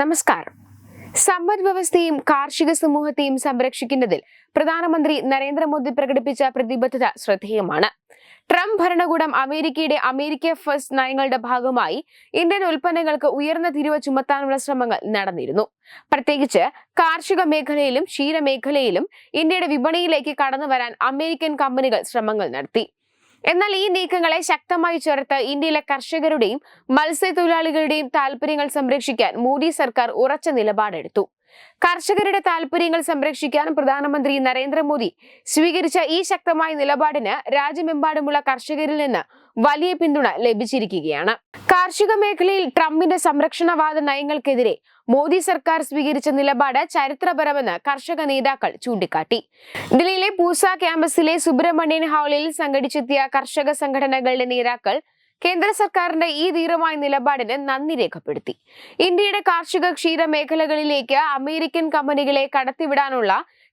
നമസ്കാരം. സമ്പദ് വ്യവസ്ഥയും കാർഷിക സമൂഹത്തെയും സംരക്ഷിക്കുന്നതിൽ പ്രധാനമന്ത്രി നരേന്ദ്രമോദി പ്രകടിപ്പിച്ച പ്രതിബദ്ധത ശ്രദ്ധേയമാണ്. ട്രംപ് ഭരണകൂടം അമേരിക്കയുടെ അമേരിക്ക ഫസ്റ്റ് നയങ്ങളുടെ ഭാഗമായി ഇന്ത്യൻ ഉൽപ്പന്നങ്ങൾക്ക് ഉയർന്ന തിരുവ ചുമത്താനുള്ള ശ്രമങ്ങൾ നടന്നിരുന്നു. പ്രത്യേകിച്ച് കാർഷിക മേഖലയിലും ക്ഷീരമേഖലയിലും ഇന്ത്യയുടെ വിപണിയിലേക്ക് കടന്നു വരാൻ അമേരിക്കൻ കമ്പനികൾ ശ്രമങ്ങൾ നടത്തി. എന്നാൽ ഈ നീക്കങ്ങളെ ശക്തമായി ചേർത്ത് ഇന്ത്യയിലെ കർഷകരുടെയും മത്സ്യത്തൊഴിലാളികളുടെയും താൽപര്യങ്ങൾ സംരക്ഷിക്കാൻ മോദി സർക്കാർ ഉറച്ച നിലപാടെടുത്തു. കർഷകരുടെ താൽപര്യങ്ങൾ സംരക്ഷിക്കാൻ പ്രധാനമന്ത്രി നരേന്ദ്രമോദി സ്വീകരിച്ച ഈ ശക്തമായ നിലപാടിന് രാജ്യമെമ്പാടുമുള്ള കർഷകരിൽ നിന്ന് വലിയ പിന്തുണ ലഭിച്ചിരിക്കുകയാണ്. കാർഷിക മേഖലയിൽ ട്രംപിന്റെ സംരക്ഷണവാദ നയങ്ങൾക്കെതിരെ മോദി സർക്കാർ സ്വീകരിച്ച നിലപാട് ചരിത്രപരമെന്ന് കർഷക നേതാക്കൾ ചൂണ്ടിക്കാട്ടി. ഡൽഹിയിലെ പൂസ ക്യാമ്പസിലെ സുബ്രഹ്മണ്യൻ ഹാളിൽ സംഘടിച്ചെത്തിയ കർഷക സംഘടനകളുടെ നേതാക്കൾ കേന്ദ്ര സർക്കാരിന്റെ ഈ ധീരമായ നിലപാടിന് നന്ദി രേഖപ്പെടുത്തി. ഇന്ത്യയുടെ കാർഷിക ക്ഷീര മേഖലകളിലേക്ക് അമേരിക്കൻ കമ്പനികളെ കടത്തിവിടാനുള്ള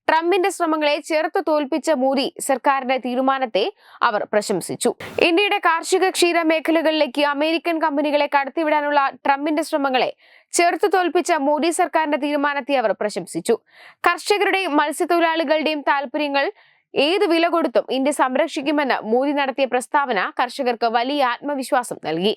ട്രംപിന്റെ ശ്രമങ്ങളെ ചെറുത്ത് തോൽപ്പിച്ച മോദി സർക്കാരിന്റെ തീരുമാനത്തെ അവർ പ്രശംസിച്ചു. ഇന്ത്യയുടെ കാർഷിക ക്ഷീര മേഖലകളിലേക്ക് അമേരിക്കൻ കമ്പനികളെ കടത്തിവിടാനുള്ള ട്രംപിന്റെ ശ്രമങ്ങളെ ചെറുത്ത് തോൽപ്പിച്ച മോദി സർക്കാരിന്റെ തീരുമാനത്തെ അവർ പ്രശംസിച്ചു. കർഷകരുടെയും മത്സ്യത്തൊഴിലാളികളുടെയും താല്പര്യങ്ങൾ ഏത് വില കൊടുത്തും ഇന്ത്യ സംരക്ഷിക്കുമെന്ന് മോദി നടത്തിയ പ്രസ്താവന കർഷകർക്ക് വലിയ ആത്മവിശ്വാസം നൽകി.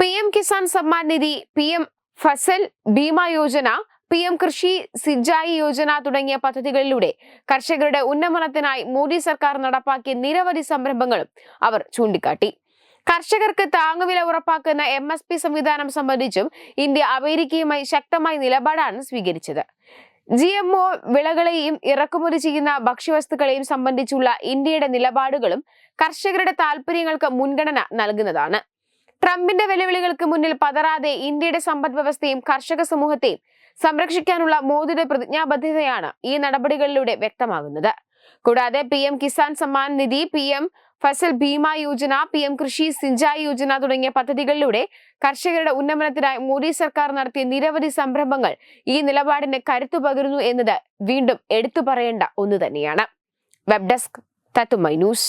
P M Kisan Samman Nidhi P M Fasal Bima Yojana P M Krishi സിജായി Yojana തുടങ്ങിയ പദ്ധതികളിലൂടെ കർഷകരുടെ ഉന്നമനത്തിനായി മോദി സർക്കാർ നടപ്പാക്കിയ നിരവധി സംരംഭങ്ങളും അവർ ചൂണ്ടിക്കാട്ടി. കർഷകർക്ക് താങ്ങുവില ഉറപ്പാക്കുന്ന എം എസ് പി സംവിധാനം സംബന്ധിച്ചും ഇന്ത്യ അമേരിക്കയുമായി ശക്തമായ നിലപാടാണ് സ്വീകരിച്ചത്. ജി എം ഒ വിളകളെയും ഇറക്കുമതി ചെയ്യുന്ന ഭക്ഷ്യവസ്തുക്കളെയും സംബന്ധിച്ചുള്ള ഇന്ത്യയുടെ നിലപാടുകളും കർഷകരുടെ താൽപ്പര്യങ്ങൾക്ക് മുൻഗണന നൽകുന്നതാണ്. ട്രംപിന്റെ വെല്ലുവിളികൾക്ക് മുന്നിൽ പതറാതെ ഇന്ത്യയുടെ സമ്പദ് വ്യവസ്ഥയും കർഷക സമൂഹത്തെയും സംരക്ഷിക്കാനുള്ള മോദിയുടെ പ്രതിജ്ഞാബദ്ധതയാണ് ഈ നടപടികളിലൂടെ വ്യക്തമാകുന്നത്. കൂടാതെ P M Kisan Samman Nidhi P M Fasal Bima Yojana P M Krishi Sinchai Yojana തുടങ്ങിയ പദ്ധതികളിലൂടെ കർഷകരുടെ ഉന്നമനത്തിനായി മോദി സർക്കാർ നടത്തിയ നിരവധി സംരംഭങ്ങൾ ഈ നിലപാടിന് കരുത്തു പകരുന്നു എന്നത് വീണ്ടും എടുത്തു പറയേണ്ട ഒന്ന് തന്നെയാണ്. വെബ് ഡെസ്ക് തത്തുമൈ ന്യൂസ്.